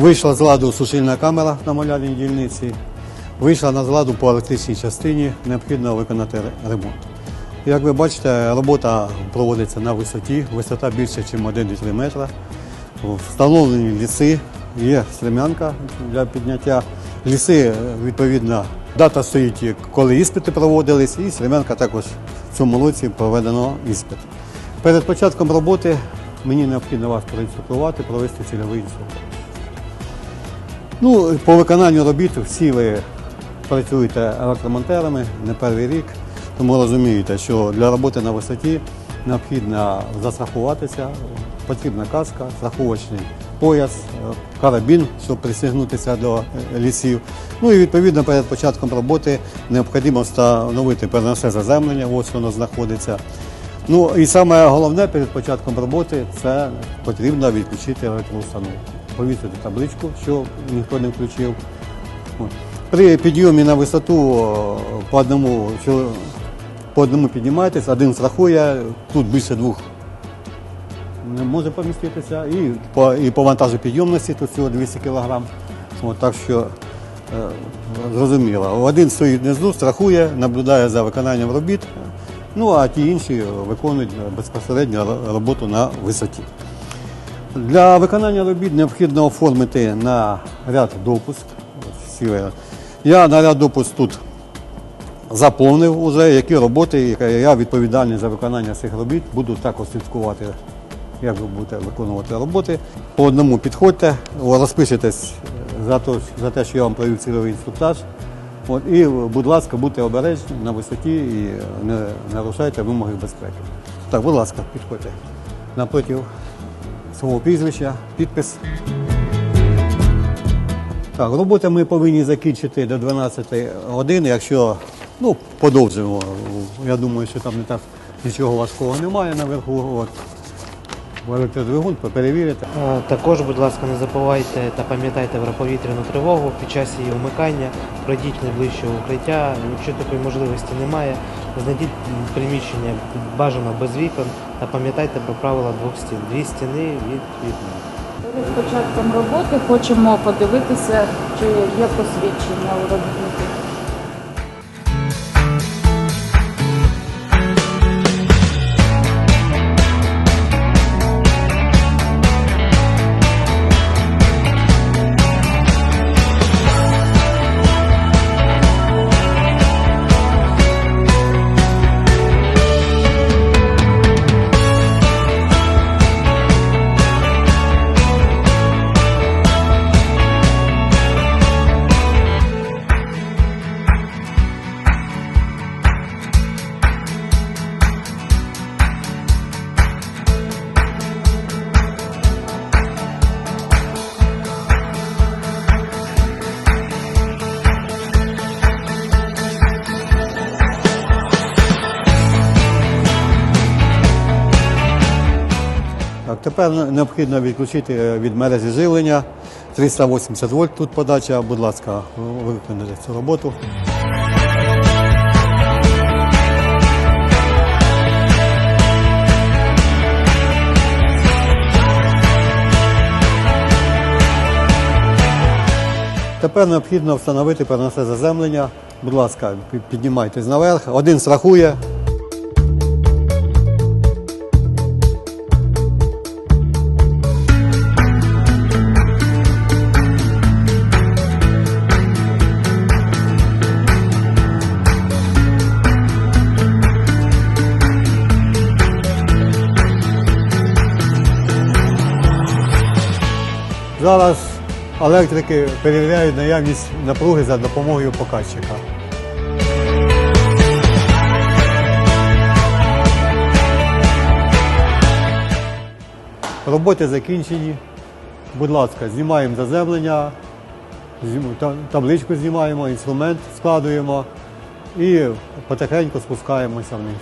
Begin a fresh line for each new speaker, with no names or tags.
Вийшла з ладу сушильна камера на малярній дільниці, вийшла на зладу по електричній частині, необхідно виконати ремонт. Як ви бачите, робота проводиться на висоті, висота більше, ніж 1,3 метра. Встановлені ліси, є стремянка для підняття. Ліси, відповідно, дата стоїть, коли іспити проводились, і стремянка також в цьому році проведено іспит. Перед початком роботи мені необхідно вас проінструктувати, провести цільовий інструктаж. Ну, по виконанню робіт всі ви працюєте електромонтерами не перший рік, тому розумієте, що для роботи на висоті необхідно застрахуватися, потрібна каска, страховочний пояс, карабін, щоб присягнутися до лісів. Ну і відповідно перед початком роботи необхідно встановити переносне заземлення, ось воно знаходиться. Ну і саме головне перед початком роботи це потрібно відключити електроустановку. Повісити табличку, що ніхто не включив. При підйомі на висоту по одному, по одному піднімаєтесь, один страхує, тут більше двох не може поміститися. І по, і по вантажу підйомності тут всього 200 кг. От, так що е, зрозуміло. Один стоїть внизу, страхує, наблюдає за виконанням робіт, ну а ті інші виконують безпосередньо роботу на висоті. Для виконання робіт необхідно оформити на ряд допуск. Ви- Я на ряд допуск тут заповнив уже, які роботи, я відповідальний за виконання цих робіт, буду також слідкувати, як ви будете виконувати роботи. По одному підходьте, о, розпишетесь за те, за те, що я вам провів цільовий інструктаж. От, і, будь ласка, будьте обережні на висоті і не нарушайте вимоги безпеки. Так, будь ласка, підходьте. Напроти свого прізвища, підпис. Так, роботи ми повинні закінчити до 12 години, якщо ну, подовжимо. Я думаю, що там не так нічого важкого немає наверху. От. Електродвигун перевірите.
Е, Також, будь ласка, не забувайте та пам'ятайте про повітряну тривогу під час її вмикання. Пройдіть найближче укриття. Якщо такої можливості немає, знайдіть приміщення бажано без вікон та пам'ятайте про правила двох стін. Дві стіни від вікна.
Перед початком роботи хочемо подивитися, чи є посвідчення у робітників.
Так, тепер необхідно відключити е, від мережі живлення. 380 вольт тут подача. Будь ласка, виконайте цю роботу. Тепер необхідно встановити переносне заземлення. Будь ласка, пі- піднімайтесь наверх. Один страхує, Зараз електрики перевіряють наявність напруги за допомогою показчика. Роботи закінчені. Будь ласка, знімаємо заземлення, табличку знімаємо, інструмент складуємо і потихеньку спускаємося вниз.